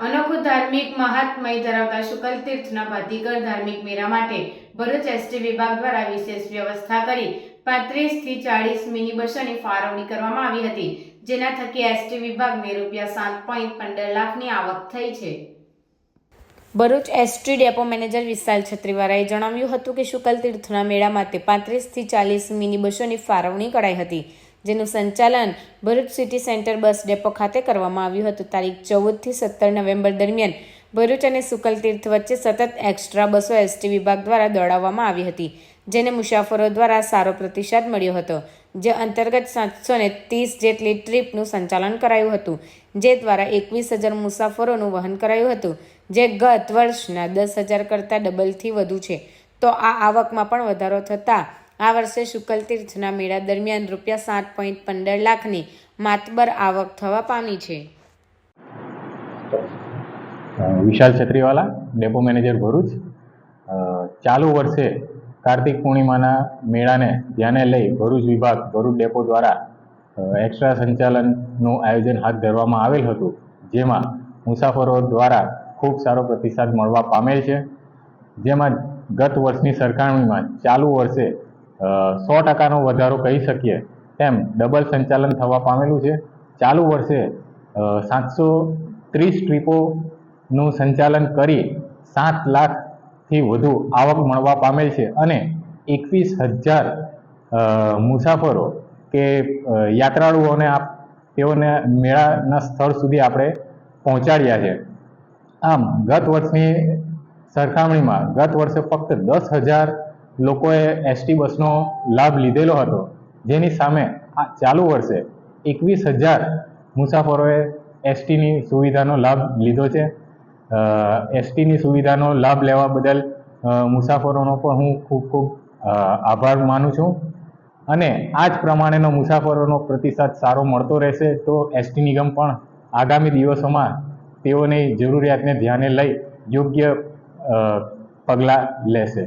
અનોખું ધાર્મિક મહાત્મય ધરાવતા શુકલ તીર્થના ભાતીગર ધાર્મિક મેળા માટે ભરૂચ એસટી વિભાગ દ્વારા વિશેષ વ્યવસ્થા કરી પાંત્રીસથી ચાળીસ મિની બસોની ફાળવણી કરવામાં આવી હતી, જેના થકી એસટી વિભાગને રૂપિયા સાત પોઈન્ટ પંદર લાખની આવક થઈ છે. Bharuch ST depot manager Vishal છત્રીવાળાએ જણાવ્યું હતું કે શુકલ તીર્થના મેળા માટે પાંત્રીસથી ચાલીસ મિની બસોની ફાળવણી કરાઈ હતી. જેનું સંચાલન Bharuch city centre bus depot ખાતે કરવામાં આવ્યું હતું. તારીખ ચૌદથી સત્તર નવેમ્બર દરમિયાન ભરૂચ અને શુકલ તીર્થ વચ્ચે સતત એક્સ્ટ્રા બસો એસટી વિભાગ દ્વારા દોડાવવામાં આવી હતી, જેને મુસાફરો દ્વારા સારો પ્રતિસાદ મળ્યો હતો, જે અંતર્ગત સાતસો ને ત્રીસ જેટલી ટ્રીપનું સંચાલન કરાયું હતું, જે દ્વારા એકવીસ હજાર મુસાફરોનું વહન કરાયું હતું, જે ગત વર્ષના દસ હજાર કરતાં ડબલથી વધુ છે. તો આ આવકમાં પણ વધારો થતાં આ વર્ષે શુકલ તીર્થના મેળા દરમિયાન રૂપિયા સાત પોઈન્ટ પંદર લાખની માતબર આવક થવા પામી છે. Vishal Chhatriwala, depot manager Bharuch. ચાલુ વર્ષે કાર્તિક પૂર્ણિમાના મેળાને ધ્યાને લઈ ભરૂચ વિભાગ, ભરૂચ ડેપો દ્વારા એક્સ્ટ્રા સંચાલનનું આયોજન હાથ ધરવામાં આવેલ હતું, જેમાં મુસાફરો દ્વારા ખૂબ સારો પ્રતિસાદ મળવા પામેલ છે. જેમાં ગત વર્ષની સરખામણીમાં ચાલુ વર્ષે સો ટકાનો વધારો કહી શકીએ. તેમ ડબલ સંચાલન થવા પામેલું છે. ચાલુ વર્ષે સાતસો ત્રીસ ટ્રીપોનું સંચાલન કરી સાત લાખથી વધુ આવક મળવા પામેલ છે અને એકવીસ હજાર મુસાફરો કે યાત્રાળુઓને આપ, તેઓને મેળાના સ્થળ સુધી આપણે પહોંચાડ્યા છે. આમ, ગત વર્ષની સરખામણીમાં ગત વર્ષે ફક્ત દસ હજાર લોકોએ એસટી બસનો લાભ લીધેલો હતો. જેની સામે આ ચાલુ વર્ષે એકવીસ હજાર મુસાફરોએ એસટીની સુવિધાનો લાભ લીધો છે. એસટીની સુવિધાનો લાભ લેવા બદલ મુસાફરોનો પણ હું ખૂબ ખૂબ આભાર માનું છું. અને આ જ પ્રમાણેનો મુસાફરોનો પ્રતિસાદ સારો મળતો રહેશે તો એસટી નિગમ પણ આગામી દિવસોમાં તેઓની જરૂરિયાતને ધ્યાને લઈ યોગ્ય પગલાં લેશે.